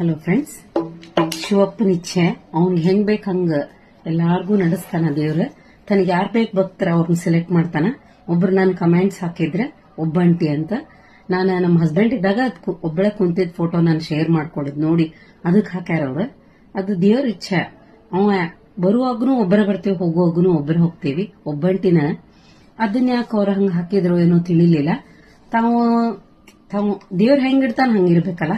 Hello friends ಶಿವಪ್ಪನ ಇಚ್ಛೆ ಅವ್ನಿಗೆ ಹೆಂಗ್ ಬೇಕು ಹಂಗ ಎಲ್ಲಾರ್ಗೂ ನಡೆಸ್ತಾನ ದೇವ್ರ. ತನಗೆ ಯಾರ್ ಬೇಕು ಭಕ್ತರ ಅವ್ರನ್ನ ಸೆಲೆಕ್ಟ್ ಮಾಡ್ತಾನ. ಒಬ್ರು ನಾನು ಕಮೆಂಟ್ಸ್ ಹಾಕಿದ್ರೆ ಒಬ್ಬಂಟಿ ಅಂತ. ನಾನು ನಮ್ಮ ಹಸ್ಬೆಂಡ್ ಇದ್ದಾಗ ಅದು ಒಬ್ಬಳೆ ಕುಂತಿದ್ದ ಫೋಟೋ ನಾನು ಶೇರ್ ಮಾಡ್ಕೊಡಿದ್ ನೋಡಿ. ಅದಕ್ಕೆ ಹಾಕ್ಯಾರ ಅವ್ರು. ಅದು ದೇವ್ರ ಇಚ್ಛೆ. ಅವ ಬರುವಾಗೂ ಒಬ್ಬರ ಬರ್ತೀವಿ ಹೋಗುವಾಗೂ ಒಬ್ಬರ ಹೋಗ್ತೀವಿ. ಒಬ್ಬಂಟಿನ ಅದನ್ನ ಯಾಕೆ ಅವ್ರ ಹಂಗ ಹಾಕಿದ್ರು ಏನೋ ತಿಳಿಲಿಲ್ಲ. ತಾವು ತಾವು ದೇವ್ರ ಹೆಂಗಿಡ್ತಾನ ಹಂಗಿರ್ಬೇಕಲ್ಲ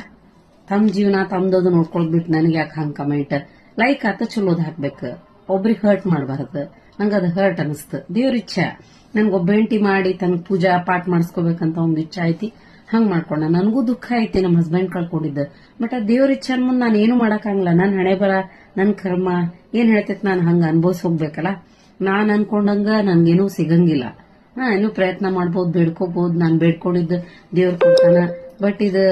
ತಮ್ಮ ಜೀವನ ತಮ್ದದು ನೋಡ್ಕೊಳ್ಬಿಟ್ಟು ನನಗೆ ಯಾಕೆ ಹಂಗ್ ಕಮೆಂಟ್ ಲೈಕ್ ಆತ ಚಲೋದ್ ಹಾಕ್ಬೇಕು. ಒಬ್ರಿಗೆ ಹರ್ಟ್ ಮಾಡಬಾರ್ದು. ನಂಗೆ ಅದು ಹರ್ಟ್ ಅನಿಸ್ತು. ದೇವ್ರ ಇಚ್ಛೆ. ನನ್ಗೆ ಒಬ್ಬೆಂಟಿ ಮಾಡಿ ತನ್ನ ಪೂಜಾ ಪಾಠ ಮಾಡಿಸ್ಕೋಬೇಕಂತ ಒಂದು ಇಚ್ಛೆ ಐತಿ ಹಂಗ್ ಮಾಡ್ಕೊಂಡ. ನನಗೂ ದುಃಖ ಐತಿ ನಮ್ಮ ಹಸ್ಬೆಂಡ್ ಕಳ್ಕೊಂಡಿದ್ದ. ಬಟ್ ಆ ದೇವ್ರ ಇಚ್ಛೆ ಮುಂದೆ ನಾನು ಏನು ಮಾಡೋಕ್ಕಾಗಲ್ಲ. ನನ್ನ ಹಣೆ ಬರ ನನ್ನ ಕರ್ಮ, ಏನು ಹೇಳ್ತೈತಿ ನಾನು ಹಂಗೆ ಅನ್ಭವಿಸ್ ಹೋಗ್ಬೇಕಲ್ಲ? ನಾನು ಅನ್ಕೊಂಡಂಗ ನನ್ಗೇನೂ ಸಿಗಂಗಿಲ್ಲ. ಹಾ ಏನು ಪ್ರಯತ್ನ ಮಾಡ್ಬೋದು ಬೇಡ್ಕೋಬಹುದು ನಾನು ಬೇಡ್ಕೊಂಡಿದ್ದ ದೇವ್ರ ಕೊಡ್ತಾನ. ಬಟ್ ಇದು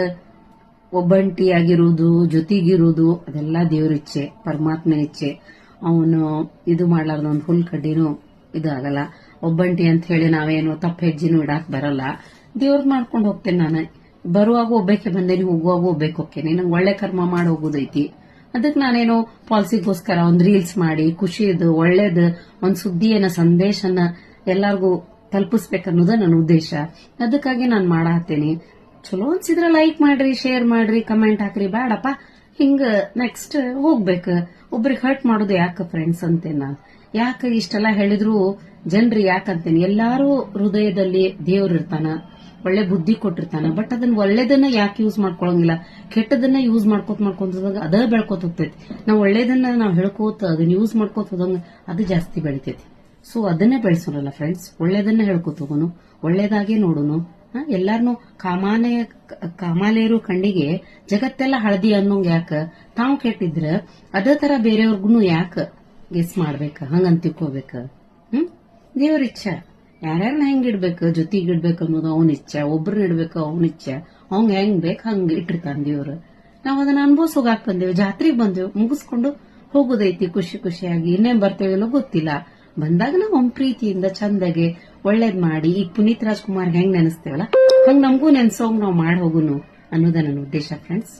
ಒಬ್ಬಂಟಿ ಆಗಿರುವುದು ಜೊತೆಗಿರುವುದು, ಅದೆಲ್ಲ ದೇವ್ರ ಇಚ್ಛೆ, ಪರಮಾತ್ಮನ ಇಚ್ಛೆ. ಅವನು ಇದು ಮಾಡ್ಲಾರ್ದ ಒಂದು ಹುಲ್ ಕಡ್ಡಿನೂ ಇದಾಗಲ್ಲ. ಒಬ್ಬಂಟಿ ಅಂತ ಹೇಳಿ ನಾವೇನು ತಪ್ಪ ಹೆಜ್ಜೆನೂ ಇಡಾಕ್ ಬರಲ್ಲ. ದೇವ್ರದ್ ಮಾಡ್ಕೊಂಡು ಹೋಗ್ತೇನೆ ನಾನು. ಬರುವಾಗ ಒಬ್ಬಕ್ಕೆ ಬಂದೇನಿ, ಹೋಗುವಾಗ ಒಬ್ಬಕ್ಕೆ ಹೋಗ್ತೇನೆ. ನಂಗೆ ಒಳ್ಳೆ ಕರ್ಮ ಮಾಡಿ ಹೋಗೋದೈತಿ. ಅದಕ್ಕೆ ನಾನೇನೋ ಪಾಲಿಸಿಗೋಸ್ಕರ ಒಂದು ರೀಲ್ಸ್ ಮಾಡಿ, ಖುಷಿದು, ಒಳ್ಳೇದು, ಒಂದು ಸುದ್ದಿಯನ್ನ, ಸಂದೇಶನ ಎಲ್ಲಾರ್ಗೂ ತಲುಪಿಸ್ಬೇಕನ್ನೋದ ನನ್ನ ಉದ್ದೇಶ. ಅದಕ್ಕಾಗಿ ನಾನು ಮಾಡಾತ್ತೇನೆ ಚಲೋ ಅನ್ಸಿದ್ರ ಲೈಕ್ ಮಾಡ್ರಿ ಶೇರ್ ಮಾಡ್ರಿ ಕಮೆಂಟ್ ಹಾಕ್ರಿ. ಬೇಡಪ್ಪ ಹಿಂಗ ನೆಕ್ಸ್ಟ್ ಹೋಗ್ಬೇಕು. ಒಬ್ರಿಗೆ ಹರ್ಟ್ ಮಾಡೋದು ಯಾಕೆ ಫ್ರೆಂಡ್ಸ್ ಅಂತೇನೆ? ನಾನು ಯಾಕೆ ಇಷ್ಟೆಲ್ಲ ಹೇಳಿದ್ರು ಜನರು ಯಾಕಂತೇನೆ ಎಲ್ಲಾರು ಹೃದಯದಲ್ಲಿ ದೇವ್ರ ಇರ್ತಾನ. ಒಳ್ಳೆ ಬುದ್ಧಿ ಕೊಟ್ಟಿರ್ತಾನ. ಬಟ್ ಅದನ್ನ ಒಳ್ಳೇದನ್ನ ಯಾಕೆ ಯೂಸ್ ಮಾಡ್ಕೊಳಂಗಿಲ್ಲ? ಕೆಟ್ಟದನ್ನ ಯೂಸ್ ಮಾಡ್ಕೋತ ಮಾಡ್ಕೊಂತ ಹೋದಾಗ ಅದ ಬೆಳ್ಕೋತ ಹೋಗ್ತೈತಿ. ನಾವು ಒಳ್ಳೇದನ್ನ ನಾವು ಹೇಳ್ಕೋತ ಅದನ್ನ ಯೂಸ್ ಮಾಡ್ಕೋತ ಹೋದಂಗ ಅದು ಜಾಸ್ತಿ ಬೆಳಿತೈತಿ. ಸೊ ಅದನ್ನೇ ಬೆಳೆಸೋಣಲ್ಲ ಫ್ರೆಂಡ್ಸ್ ಒಳ್ಳೇದನ್ನ ಹೇಳ್ಕೋತ ಹೋಗೋನು. ಒಳ್ಳೇದಾಗೆ ನೋಡೋನು. ಎಲ್ಲಾರ್ನು ಕಾಮಾನೆ ಕಾಮಾಲೇರು ಕಣ್ಣಿಗೆ ಜಗತ್ತೆಲ್ಲ ಹಳದಿ ಅನ್ನೋಂಗ್ ಯಾಕ? ತಾವು ಕೆಟ್ಟಿದ್ರ ಅದೇ ತರ ಬೇರೆಯವ್ರಿಗೂ ಯಾಕ ಗೆಸ್ ಮಾಡ್ಬೇಕ? ಹಂಗಂತ ತಿಳ್ಕೊಬೇಕ ಹ್ಮ್? ದೇವ್ರ ಇಚ್ಛೆ. ಯಾರ್ಯಾರನ್ನ ಹೆಂಗ್ ಇಡ್ಬೇಕು? ಜೊತೆಗೆ ಇಡ್ಬೇಕು ಅನ್ನೋದು ಅವನ ಇಚ್ಛೆ. ಒಬ್ರನ್ನ ಇಡ್ಬೇಕು ಅವನ ಇಚ್ಛೆ. ಅವಂಗ ಹೆಂಗ್ ಬೇಕು ಹಂಗ ಇಟ್ಟಿರ್ತಾನ ದೇವ್ರು. ನಾವ್ ಅದನ್ನ ಅನ್ಭವಿಸೋಗಾಕ್ ಬಂದೇವು? ಜಾತ್ರೆಗೆ ಬಂದೇವು. ಮುಗಿಸ್ಕೊಂಡು ಹೋಗೋದೈತಿ ಖುಷಿ ಖುಷಿಯಾಗಿ. ಇನ್ನೇನ್ ಬರ್ತೇವೆ ಗೊತ್ತಿಲ್ಲ. ಬಂದಾಗ ನಾವು ಪ್ರೀತಿಯಿಂದ ಚಂದಗೆ ಒಳ್ಳೇದ್ ಮಾಡಿ, ಈಗ ಪುನೀತ್ ರಾಜ್ಕುಮಾರ್ ಹೆಂಗ್ ನೆನೆಸ್ತೇವಲ್ಲ? ಹಂಗ್ ನಮಗೂ ನೆನ್ಸೋಂಗ್ ನಾವ್ ಮಾಡಿ ಹೋಗುನು ಅನ್ನೋದ ನನ್ನ ಉದ್ದೇಶ ಫ್ರೆಂಡ್ಸ್